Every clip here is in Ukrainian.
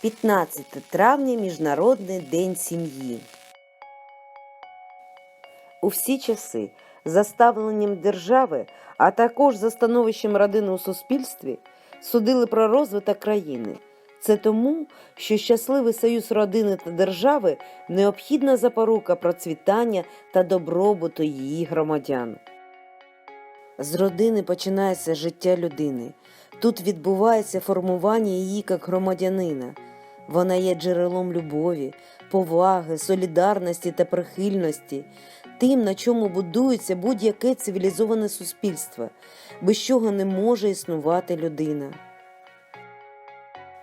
15 травня Міжнародний день сім'ї. У всі часи за ставленням держави, а також за становищем родини у суспільстві, судили про розвиток країни. Це тому, що щасливий союз родини та держави необхідна запорука процвітання та добробуту її громадян. З родини починається життя людини. Тут відбувається формування її як громадянина. Вона є джерелом любові, поваги, солідарності та прихильності, тим, на чому будується будь-яке цивілізоване суспільство, без чого не може існувати людина.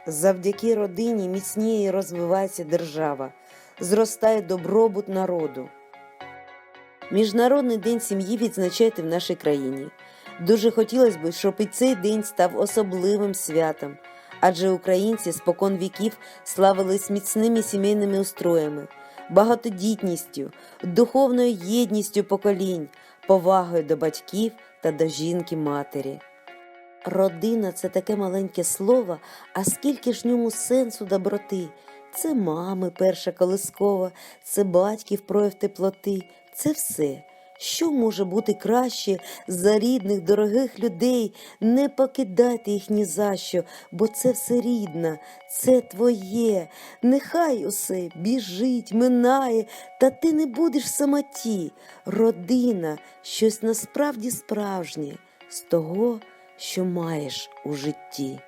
Завдяки родині міцніє розвивається держава, зростає добробут народу. Міжнародний день сім'ї відзначайте в нашій країні. Дуже хотілося б, щоб і цей день став особливим святом, адже українці спокон віків славились міцними сімейними устроями, багатодітністю, духовною єдністю поколінь, повагою до батьків та до жінки матері. Родина це таке маленьке слово, а скільки ж ньому сенсу доброти. Це мами перша колискова, це батьків прояв теплоти, це все. Що може бути краще за рідних, дорогих людей? Не покидайте їх ні за що, бо це все рідне, це твоє. Нехай усе біжить, минає, та ти не будеш в самоті. Родина щось насправді справжнє з того, що маєш у житті.